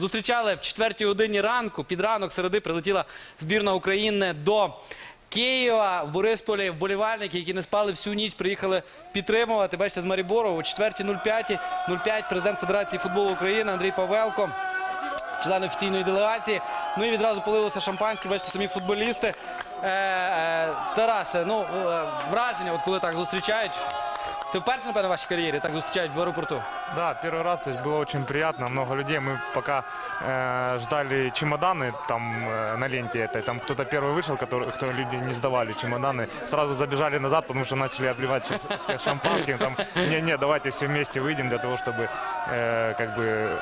зустрічали в четвертій годині ранку. Під ранок середи прилетіла збірна України до Києва в Борисполі. Вболівальники, які не спали всю ніч, приїхали підтримувати. Бачите, з Марібору о 4.05. 05 президент Федерації футболу України Андрій Павелко член офіційної делегації. Ну і відразу полилося шампанське, бачите, самі футболісти. Е, е, Тарасе, ну е, враження, от коли так зустрічають. Це вперше, напевно, в вашій кар'єрі так зустрічають в аеропорту. Да, первый раз, то есть было очень приятно, много людей. Мы пока э, ждали чемоданы там э, на ленте этой, там кто-то первый вышел, который, кто люди не сдавали чемоданы, сразу забежали назад, потому что начали обливать ш- всех шампанским. Там, не-не, давайте все вместе выйдем для того, чтобы э, как бы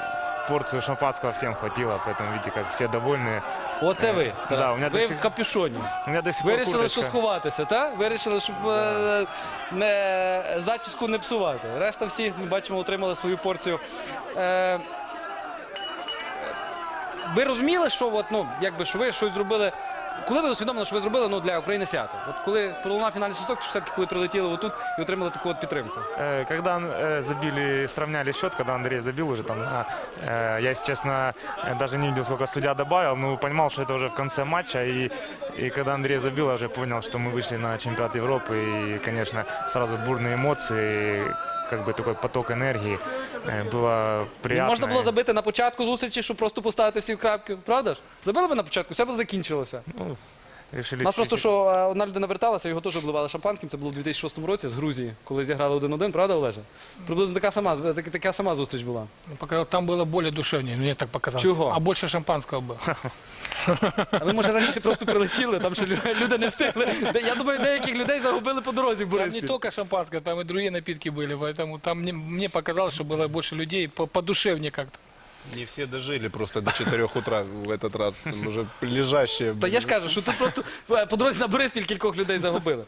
порцию шампанского всем хватило, поэтому видите, как все довольны. Оце ви. Да, у мене ви до в капюшоні. У меня до сих пор Вирішили, що курточка- сховатися, так? Вирішили, щоб е, не, зачіску не псувати. Решта всі, ми бачимо, отримали свою порцію. Е, ви розуміли, що от, ну, якби, що ви щось зробили. Коли ви усвідомили, що ви зробили ну, для України свято? От коли пролунав фінальний свисток, чи все-таки коли прилетіли отут і отримали таку от підтримку? Э, Когда э, забили, сравняли счет, когда Андрей забил уже там, на, э, я, если честно, э, даже не видел, сколько судья добавил, но понимал, что это уже в конце матча. И, и когда Андрей забил, я уже понял, что мы вышли на чемпионат Европы. И, конечно, сразу бурные эмоции, как бы такой поток энергии. Э, Было Не приятно. можна було забити на початку зустрічі, щоб просто поставити всі в крапки, правда ж? Забили би на початку, все б закінчилося. Ну, решили У нас просто чуть-чуть. що е, одна людина верталася, його теж обливали шампанським. Це було в 2006 році з Грузії, коли зіграли 1-1, правда, Олеже? Приблизно така сама, така, така сама зустріч була. Ну, Пока там было более душевнее, мне так показалось. Чего? А больше шампанского было. А ви, може, раніше просто прилетіли, там ще лю- люди не встигли. Де- Я думаю, деяких людей загубили по дорозі в Там не Бориспіль. только шампанское, там и другие напитки были, поэтому там мне, мне показалось, что было больше людей, по- подушевнее как-то. Не все дожили просто до 4 утра в этот раз. Там уже лежащие. Та я ж кажу, що тут просто по дорозі на Бориспіль кількох людей загубили.